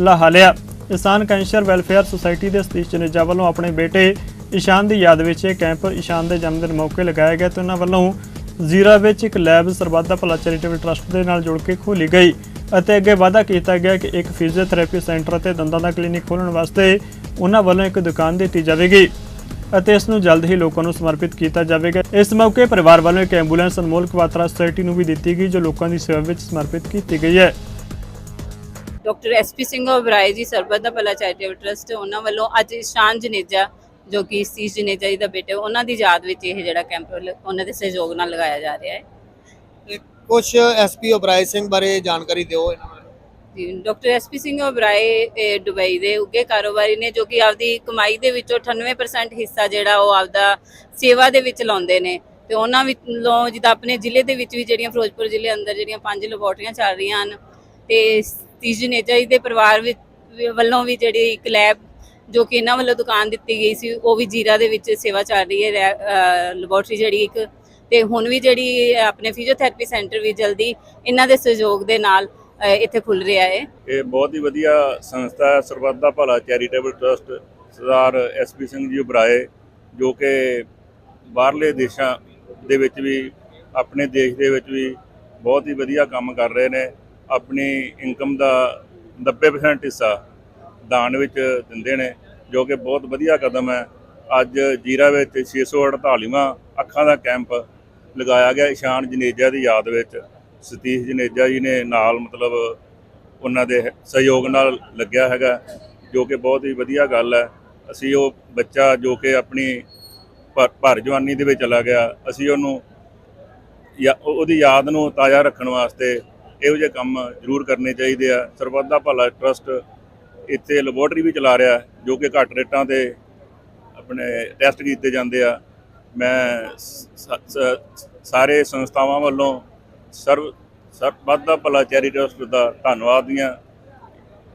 ਲਾਹਾ ਲਿਆ। ਇਸ਼ਾਨ ਕੈਂਸਰ ਵੈਲਫੇਅਰ ਸੁਸਾਇਟੀ ਦੇ ਸਤੀਸ਼ ਜਨੇਜਾ ਵੱਲੋਂ ਆਪਣੇ ਬੇਟੇ ਇਸ਼ਾਨ ਦੀ ਯਾਦ ਵਿੱਚ ਇਹ ਕੈਂਪ ਇਸ਼ਾਨ ਦੇ ਜਨਮ ਦਿਨ ਮੌਕੇ ਲਗਾਇਆ ਗਿਆ ਤੇ ਉਹਨਾਂ ਵੱਲੋਂ ਜ਼ੀਰਾ ਵਿੱਚ ਇੱਕ ਲੈਬ ਸਰਬੱਤ ਦਾ ਭਲਾ ਚੈਰੀਟੇਬਲ ਟਰਸਟ ਦੇ ਨਾਲ ਜੁੜ ਕੇ ਖੋਲੀ ਗਈ ਅਤੇ ਅੱਗੇ ਵਾਅਦਾ ਕੀਤਾ ਗਿਆ ਕਿ ਇੱਕ ਫਿਜ਼ੀਓਥੈਰੇਪੀ ਸੈਂਟਰ ਅਤੇ ਦੰਦਾਂ ਦਾ ਕਲੀਨਿਕ ਖੋਲ੍ਹਣ ਵਾਸਤੇ ਉਹਨਾਂ ਵੱਲੋਂ ਇੱਕ ਦੁਕਾਨ ਦਿੱਤੀ ਜਾਵੇਗੀ ਅਤੇ ਇਸ ਨੂੰ ਜਲਦ ਹੀ ਲੋਕਾਂ ਨੂੰ ਸਮਰਪਿਤ ਕੀਤਾ ਜਾਵੇਗਾ। ਇਸ ਮੌਕੇ ਪਰਿਵਾਰ ਵੱਲੋਂ ਇੱਕ ਐਂਬੂਲੈਂਸ ਅਨਮੋਲ ਕਵਾਤਰਾ ਸੁਸਾਇਟੀ ਨੂੰ ਵੀ ਦਿੱਤੀ ਗਈ ਜੋ ਲੋਕਾਂ ਦੀ ਸੇਵਾ ਵਿੱਚ ਸਮਰਪਿਤ ਕੀਤੀ ਗਈ ਹੈ। ਡਾਕਟਰ ਐਸਪੀ ਸਿੰਘ ਓਬਰਾਏ ਜੀ ਸਰਬੱਤ ਦਾ ਭਲਾ ਚੈਰੀਟੇਬਲ ਟਰਸਟ ਉਹਨਾਂ ਵੱਲੋਂ ਅੱਜ ਇਸ਼ਾਨ ਜਨੇਜਾ ਜੋ ਕਿ ਸੀਸ ਜਨੇਜਾ ਜੀ ਦਾ ਬੇਟਾ ਉਹਨਾਂ ਦੀ ਯਾਦ ਵਿੱਚ ਇਹ ਜਿਹੜਾ ਕੈਂਪ ਉਹਨਾਂ ਦੇ ਸਹਿਯੋਗ ਨਾਲ ਲਗਾਇਆ ਜਾ ਰਿਹਾ ਹੈ। ਕੁਝ ਐਸਪੀ ਓਬਰਾਏ ਸਿੰਘ ਬਾਰੇ ਜਾਣਕਾਰੀ ਦਿਓ ਇਹਨਾਂ ਜੀ ਡਾਕਟਰ ਐਸਪੀ ਸਿੰਘ ਓਬਰਾਏ ਦੁਬਈ ਦੇ ਉੱਗੇ ਕਾਰੋਬਾਰੀ ਨੇ ਜੋ ਕਿ ਆਪਦੀ ਕਮਾਈ ਦੇ ਵਿੱਚੋਂ 98% ਹਿੱਸਾ ਜਿਹੜਾ ਉਹ ਆਪਦਾ ਸੇਵਾ ਦੇ ਵਿੱਚ ਲਾਉਂਦੇ ਨੇ। ਤੇ ਉਹਨਾਂ ਵਿੱਚੋਂ ਜਿੱਦਾਂ ਆਪਣੇ ਜ਼ਿਲ੍ਹੇ ਦੇ ਵਿੱਚ ਵੀ ਜਿਹੜੀਆਂ ਫਿਰੋਜ਼ਪੁਰ ਜ਼ਿਲ੍ਹੇ ਅੰਦਰ ਜਿਹੜੀਆਂ ਪੰਜ ਲੈਬੋਰਟਰੀਆਂ ਚੱਲ ਰਹੀਆਂ ਹਨ, ਤੇ ਸਤੀਸ਼ ਜੀ ਦੇ ਪਰਿਵਾਰ ਵਿੱਚ ਵੱਲੋਂ ਵੀ ਜਿਹੜੀ ਇੱਕ ਲੈਬ ਜੋ ਕਿ ਇਹਨਾਂ ਵੱਲੋਂ ਦੁਕਾਨ ਦਿੱਤੀ ਗਈ ਸੀ, ਉਹ ਵੀ ਜੀਰਾ ਦੇ ਵਿੱਚ ਸੇਵਾ ਚੱਲ ਰਹੀ ਹੈ ਲੈਬੋਰਟਰੀ ਜਿਹੜੀ ਇੱਕ। ਤੇ ਹੁਣ ਵੀ ਜਿਹੜੀ ਆਪਣੇ ਫਿਜ਼ੀਓਥੈਰੇਪੀ ਸੈਂਟਰ ਵੀ ਜਲਦੀ ਇਹਨਾਂ ਦੇ ਸਹਿਯੋਗ ਦੇ ਨਾਲ ਇੱਥੇ ਖੁੱਲ ਰਿਹਾ ਹੈ। ਇਹ ਬਹੁਤ ਹੀ ਵਧੀਆ ਸੰਸਥਾ ਹੈ, Sarbat Da Bhala, charitable trust, Sardar SP Singh ji Oberoi ਜੋ ਕਿ ਬਾਹਰਲੇ ਦੇਸ਼ਾਂ ਦੇ ਵਿੱਚ ਵੀ, ਆਪਣੇ ਦੇਸ਼ ਦੇ ਵਿੱਚ ਵੀ ਬਹੁਤ ਹੀ ਵਧੀਆ ਕੰਮ ਕਰ ਰਹੇ ਨੇ। ਆਪਣੀ ਇਨਕਮ ਦਾ 90% ਹਿੱਸਾ ਦਾਨ ਵਿੱਚ ਦਿੰਦੇ ਨੇ, ਜੋ ਕਿ ਬਹੁਤ ਵਧੀਆ ਕਦਮ ਹੈ। ਅੱਜ ਜੀਰਾ ਵਿੱਚ 648ਵਾਂ ਅੱਖਾਂ ਦਾ ਕੈਂਪ ਲਗਾਇਆ ਗਿਆ ਇਸ਼ਾਨ ਜਨੇਜਾ ਦੀ ਯਾਦ ਵਿੱਚ। ਸਤੀਸ਼ ਜਨੇਜਾ ਜੀ ਨੇ ਨਾਲ ਮਤਲਬ ਉਹਨਾਂ ਦੇ ਸਹਿਯੋਗ ਨਾਲ ਲੱਗਿਆ ਹੈਗਾ, ਜੋ ਕਿ ਬਹੁਤ ਹੀ ਵਧੀਆ ਗੱਲ ਹੈ। ਅਸੀਂ ਉਹ ਬੱਚਾ ਜੋ ਕਿ ਆਪਣੀ ਭਰ- ਜਵਾਨੀ ਦੇ ਵਿੱਚ ਚਲਾ ਗਿਆ, ਅਸੀਂ ਉਹਨੂੰ ਯਾ ਉਹਦੀ ਯਾਦ ਨੂੰ ਤਾਜ਼ਾ ਰੱਖਣ ਵਾਸਤੇ ਇਹੋ ਜਿਹੇ ਕੰਮ ਜ਼ਰੂਰ ਕਰਨੇ ਚਾਹੀਦੇ ਆ। ਸਰਬੱਤ ਦਾ ਭਲਾ ਟਰਸਟ ਇੱਥੇ ਲੈਬੋਰਟਰੀ ਵੀ ਚਲਾ ਰਿਹਾ, ਜੋ ਕਿ ਘੱਟ ਰੇਟਾਂ ਤੇ ਆਪਣੇ ਟੈਸਟ ਕੀਤੇ ਜਾਂਦੇ ਆ। ਮੈਂ ਸਾਰੇ ਸੰਸਥਾਵਾਂ ਵੱਲੋਂ ਸਰਵ ਸਰਬੱਤ ਦਾ ਭਲਾ ਚੈਰੀਟੇਬਲ ਦਾ ਧੰਨਵਾਦ ਦੀਆਂ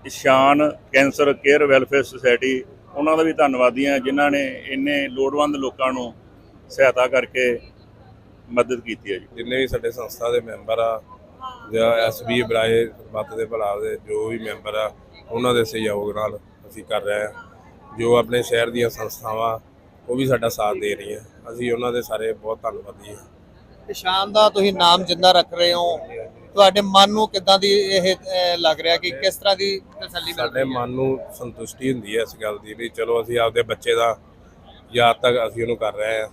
Ishan cancer care welfare society, ਉਹਨਾਂ ਦਾ ਵੀ ਧੰਨਵਾਦੀ ਹਾਂ ਜਿਨ੍ਹਾਂ ਨੇ ਇੰਨੇ ਲੋੜਵੰਦ ਲੋਕਾਂ ਨੂੰ ਸਹਾਇਤਾ ਕਰਕੇ ਮਦਦ ਕੀਤੀ ਹੈ ਜੀ। ਜਿੰਨੇ ਵੀ ਸਾਡੇ ਸੰਸਥਾ ਦੇ ਮੈਂਬਰ ਆ, ਜਾਂ ਐਸਬੀ ਬਰਾਏ ਮੱਤ ਦੇ ਭਲਾ ਦੇ ਜੋ ਵੀ ਮੈਂਬਰ ਆ, ਉਹਨਾਂ ਦੇ ਸਹਿਯੋਗ ਨਾਲ ਅਸੀਂ ਕਰ ਰਹੇ ਹਾਂ। ਜੋ ਆਪਣੇ ਸ਼ਹਿਰ ਦੀਆਂ ਸੰਸਥਾਵਾਂ, ਉਹ ਵੀ ਸਾਡਾ ਸਾਥ ਦੇ ਰਹੀਆਂ। ਅਸੀਂ ਉਹਨਾਂ ਦੇ ਸਾਰੇ ਬਹੁਤ ਧੰਨਵਾਦੀ ਹਾਂ। ਇਸ਼ਾਨ ਦਾ ਤੁਸੀਂ ਨਾਮ ਜਿੰਦਾ ਰੱਖ ਰਹੇ ਹੋ ਤੁਹਾਡੇ ਮਨ ਨੂੰ ਕਿੱਦਾਂ ਦੀ ਇਹ ਅਹ, ਲੱਗ ਰਿਹਾ ਕਿ ਕਿਸ ਤਰ੍ਹਾਂ ਦੀ ਤਸੱਲੀ ਮਿਲ ਸਾਡੇ ਰਹੀ ਹੈ? ਮਨ ਨੂੰ ਸੰਤੁਸ਼ਟੀ ਹੁੰਦੀ ਹੈ ਇਸ ਗੱਲ ਦੀ ਵੀ ਚਲੋ ਅਸੀਂ ਆਪਦੇ ਬੱਚੇ ਦਾ ਯਾਦ ਤੱਕ ਅਸੀਂ ਉਹਨੂੰ ਕਰ ਰਹੇ ਹਾਂ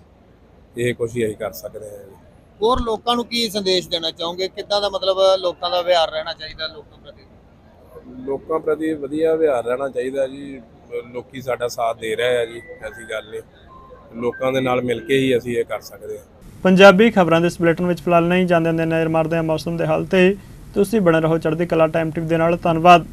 ਇਹ ਕੁਛ ਹੀ ਅਸੀਂ ਕਰ ਸਕਦੇ ਹਾਂ। ਜੀ ਹੋਰ ਲੋਕਾਂ ਨੂੰ ਕੀ ਸੰਦੇਸ਼ ਦੇਣਾ ਚਾਹੋਗੇ? ਕਿੱਦਾਂ ਦਾ ਮਤਲਬ ਲੋਕਾਂ ਦਾ ਵਿਹਾਰ ਰਹਿਣਾ ਚਾਹੀਦਾ ਲੋਕਾਂ ਪ੍ਰਤੀ? ਲੋਕਾਂ ਪ੍ਰਤੀ ਵਧੀਆ ਵਿਹਾਰ ਰਹਿਣਾ ਚਾਹੀਦਾ ਜੀ ਲੋਕੀ ਸਾਡਾ ਸਾਥ ਦੇ ਰਹੇ ਆ ਜੀ ਐਸੀ ਗੱਲ ਨਹੀਂ। ਲੋਕਾਂ ਦੇ ਨਾਲ ਮਿਲ ਕੇ ਹੀ ਅਸੀਂ ਇਹ ਕਰ ਸਕਦੇ ਹਾਂ। ਪੰਜਾਬੀ ਖਬਰਾਂ ਦੇ ਇਸ ਬੁਲੇਟਿਨ ਵਿੱਚ ਫਿਲਹਾਲ ਨਹੀਂ ਜਾਂਦੇ ਹੁੰਦੇ, ਨਜ਼ਰ ਮਾਰਦੇ ਹਾਂ ਮੌਸਮ ਦੇ ਹਾਲ ਤੇ। ਤੁਸੀਂ ਬਣੇ ਰਹੋ ਚੜ੍ਹਦੀ ਕਲਾ ਟਾਈਮ ਟਿਪ ਦੇ ਨਾਲ। ਧੰਨਵਾਦ।